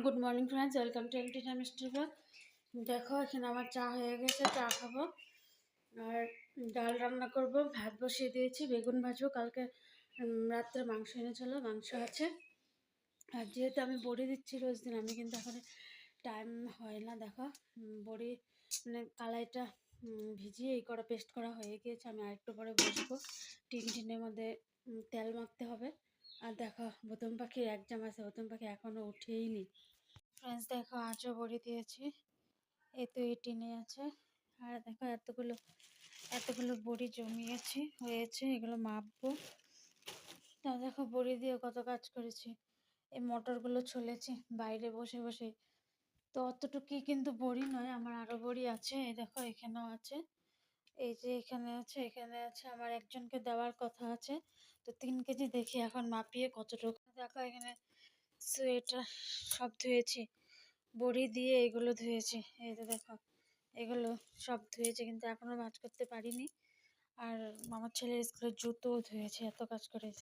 Good morning friends welcome to MT time studio দেখো, এখানে আমার চা হয়ে গেছে, চা খাব। আর ডাল রান্না করব, ভাত বসিয়ে দিয়েছি, বেগুন ভাজবো। কালকে রাত্রে মাংস এনেছিল, মাংস আছে। আর যেহেতু আমি বড়ি দিচ্ছি রোজ দিন, আমি কিন্তু এখন টাইম হয় না, দেখো। বড়ি মানে কালাইটা ভিজিয়ে এই করা পেস্ট করা হয়ে গিয়েছে, আমি আরেকটু পরে বসবো। টিন টিনের মধ্যে তেল মাখতে হবে। আর দেখো বোতম পাখির এক জাম আছে বোতম পাখি এখনও উঠেই নি ফ্রেন্ডস দেখো, আজও বড়ি দিয়েছি। এই তো এই টিনে আছে। আর দেখো, এতগুলো এতগুলো বড়ি জমিয়েছি, হয়েছে, এগুলো মাপবো। তা দেখো, বড়ি দিয়ে কত কাজ করেছি। এই মটরগুলো ছলেছি, বাইরে বসে বসে। তো অতটুকুই কিন্তু বড়ি নয়, আমার আরও বড়ি আছে, এই দেখো, এখানেও আছে। এই যে এখানে আছে এখানে আছে, আমার একজনকে দেওয়ার কথা আছে। তো তিন কেজি দেখি এখন মাপিয়ে কতটুকু। দেখো এখানে সোয়েটার সব ধুয়েছি, বড়ি দিয়ে এগুলো ধুয়েছি। এই তো দেখো, এগুলো সব ধুয়েছি, কিন্তু এখনও ভাঁজ করতে পারিনি। আর আমার ছেলের স্কুলের জুতোও ধুয়েছি, এত কাজ করেছি।